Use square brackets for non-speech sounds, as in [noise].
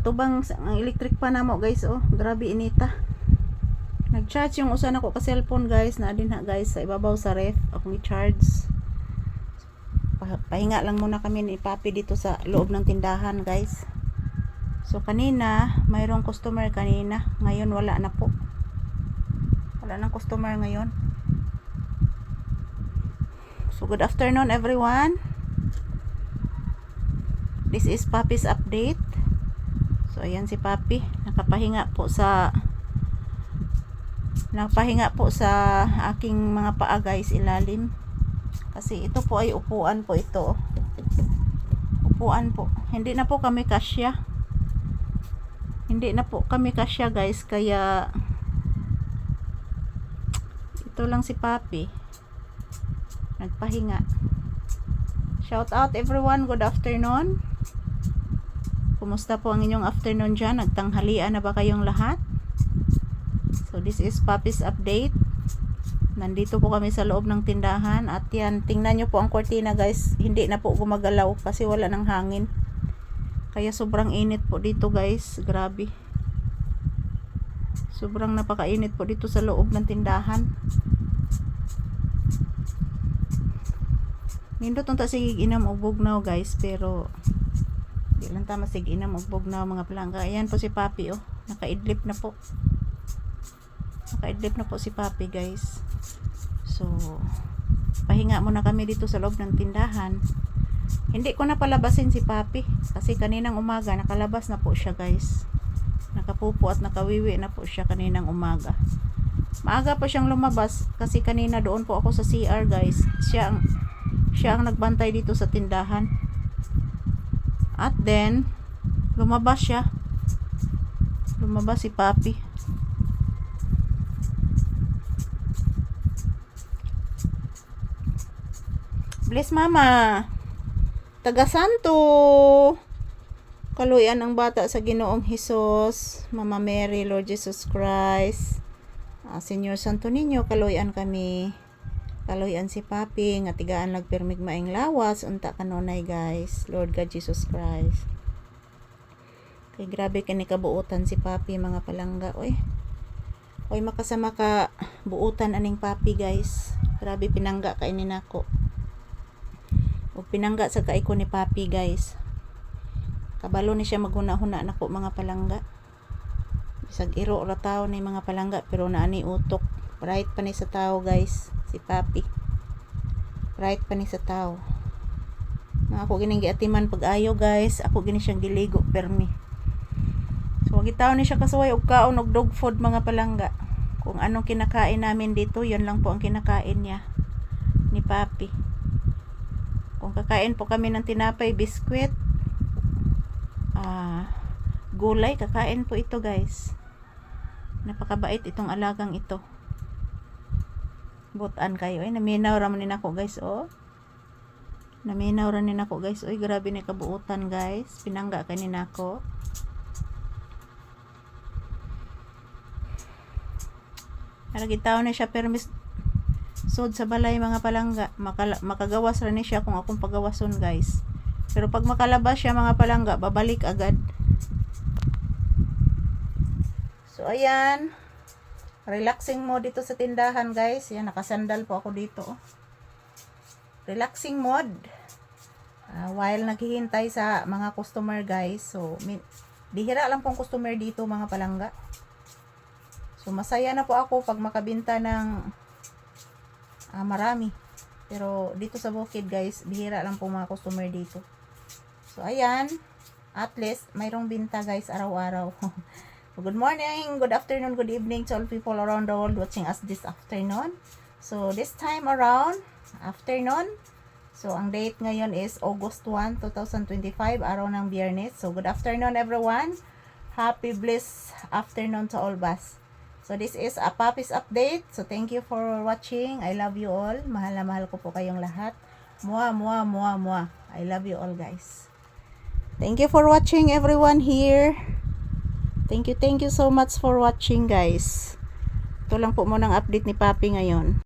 Matubang sa- ang electric pa na mo guys oh. Grabe inita. Nag-charge yung usan ako ka cellphone guys na din ha guys sa ibabaw sa ref akong i-charge. Pa- pahinga lang muna kami ni Papi dito sa loob ng tindahan guys. So kanina, mayroong customer kanina. Ngayon wala na po. Wala nang customer ngayon. So good afternoon everyone. This is Papi's update. So ayan si Papi, nakapahinga po sa nakapahinga po sa aking mga paa guys ilalim. Kasi ito po ay upuan po ito. Upuan po. Hindi na po kami kasya. Hindi na po kami kasya guys kaya ito lang si Papi. Nagpahinga. Shout out everyone, good afternoon. Kumusta po ang inyong afternoon dyan? Nagtanghalian na ba kayong lahat? So this is Papi's update. Nandito po kami sa loob ng tindahan at yan, tingnan nyo po ang kortina guys. Hindi na po gumagalaw kasi wala ng hangin. Kaya sobrang init po dito guys. Grabe. Sobrang napakainit po dito sa loob ng tindahan. Nindot unta sige inam og bugnaw guys pero di lang tama sige inam og bugnaw mga palangga. Ayan po si Papi oh. Nakaidlip na po. Nakaidlip na po si Papi guys. So pahinga muna kami dito sa loob ng tindahan. Hindi ko na palabasin si Papi kasi kaninang umaga nakalabas na po siya guys. Nakapupo at nakawiwi na po siya kaninang umaga. Maaga pa siyang lumabas kasi kanina doon po ako sa CR guys. Siya ang siya ang nagbantay dito sa tindahan. At then lumabas siya. Lumabas si Papi. Bless mama. Taga Santo. Kaluyan ang bata sa Ginoong Hesus, Mama Mary, Lord Jesus Christ. Ah, Senyor Santo Niño, kaluyan kami. Kaluyan si Papi, nga tigaan nagpirmig maing lawas, unta kanunay guys. Lord God Jesus Christ. Kay grabe kani kabuutan si Papi mga palangga, oy. Oy makasama ka buutan aning Papi guys. Grabe pinangga kay ni nako. O pinangga sa kaiko ni Papi guys. Kabalo ni siya maghuna-huna nako mga palangga. Bisag iro ra tao ni mga palangga pero naani utok. Right pa ni sa tao guys, si Papi. Right pa ni sa tao. Na ako gining giatiman pag-ayo guys, ako gini siyang giligo permi. So wag itaw ni siya kasuway og kaon og dog food mga palangga. Kung anong kinakain namin dito, yun lang po ang kinakain niya ni Papi. Kung kakain po kami ng tinapay, biskwit, ah, gulay, kakain po ito guys. Napakabait itong alagang ito. Butan kayo. Ay, naminaw raman din ako guys, oh. Naminaw rin din ako guys. Uy, grabe na kabuutan guys. Pinangga kanina ako. Naragid tao na siya permis sud sa balay mga palangga. Makala, makagawas rin ni siya kung akong pagawason guys. Pero pag makalabas siya mga palangga, babalik agad. So ayan. Relaxing mode dito sa tindahan guys. Yan, nakasandal po ako dito. oh. Relaxing mode. Ah, while naghihintay sa mga customer guys. So, bihira lang pong customer dito mga palangga. So, masaya na po ako pag makabinta ng ah, marami. Pero, dito sa bukid guys, bihira lang po mga customer dito. So, ayan. At least, mayroong binta guys araw-araw. [laughs] good morning, good afternoon, good evening to all people around the world watching us this afternoon. So, this time around, afternoon, So, ang date ngayon is August 1, 2025, araw ng biyernes. So, good afternoon everyone. Happy blessed afternoon to all bus. So, this is a Papi's update. So, thank you for watching. I love you all. Mahal na mahal ko po kayong lahat. Mua, mua, mua, mua. I love you all guys. Thank you for watching everyone here. Thank you, thank you so much for watching guys. Ito lang po muna ang update ni Papi ngayon.